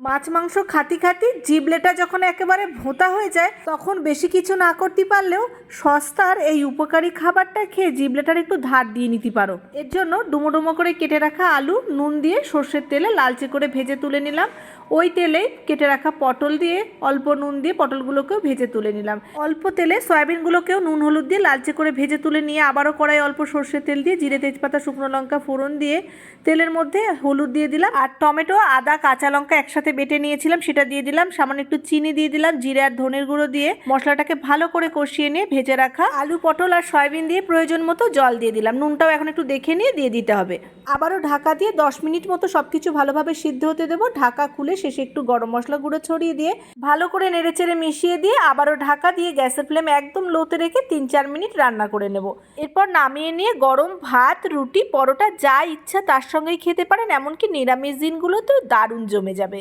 মাছ, মাংস খাতি খাতি জিবলেটা যখন একেবারে ভোঁতা হয়ে যায়, তখন বেশি কিছু না করতে পারলেও সস্তার এই উপকারী খাবারটা খেয়ে জিবলেটার একটু ধার দিয়ে নিতে পারো। এর জন্য ডুমো ডুমো করে কেটে রাখা আলু, নুন দিয়ে সর্ষের তেলে লালচে করে ভেজে তুলে নিলাম। ওই তেলেই কেটে রাখা পটল দিয়ে অল্প নুন দিয়ে পটলগুলোকেও ভেজে তুলে নিলাম। অল্প তেলে সয়াবিনগুলোকেও নুন, হলুদ দিয়ে লালচে করে ভেজে তুলে নিয়ে আবারও কড়াই অল্প সর্ষের তেল দিয়ে জিরে তেজপাতা, শুকনো লঙ্কা, ফোড়ন দিয়ে তেলের মধ্যে হলুদ দিয়ে দিলাম। আর টমেটো, আদা, কাঁচা লঙ্কা একসাথে বেটে নিয়েছিলাম, সেটা দিয়ে দিলাম। সামান্য একটু চিনি দিয়ে দিলাম, জিরে আর ধনের গুঁড়ো দিয়ে। মশলাটাকে ভালো করে কষিয়ে নিয়ে ভেজে রাখা আলু, পটল আর সয়াবিন দিয়ে প্রয়োজন মতো জল দিয়ে দিলাম। নুনটাও এখন একটু দেখে নিয়ে দিয়ে দিতে হবে। আবারও ঢাকা দিয়ে দশ মিনিট মতো সবকিছু ভালোভাবে সিদ্ধ হতে দেবো। ঢাকা খুলে শেষে একটু গরম মশলা গুঁড়ো ছড়িয়ে দিয়ে ভালো করে নেড়েচেড়ে মিশিয়ে দিয়ে আবারও ঢাকা দিয়ে গ্যাসের ফ্লেম একদম লোতে রেখে তিন চার মিনিট রান্না করে নেব। এরপর নামিয়ে নিয়ে গরম ভাত, রুটি, পরোটা যা ইচ্ছা তার সঙ্গেই খেতে পারেন, এমনকি নিরামিষ দিনগুলোতেও দারুণ জমে যাবে।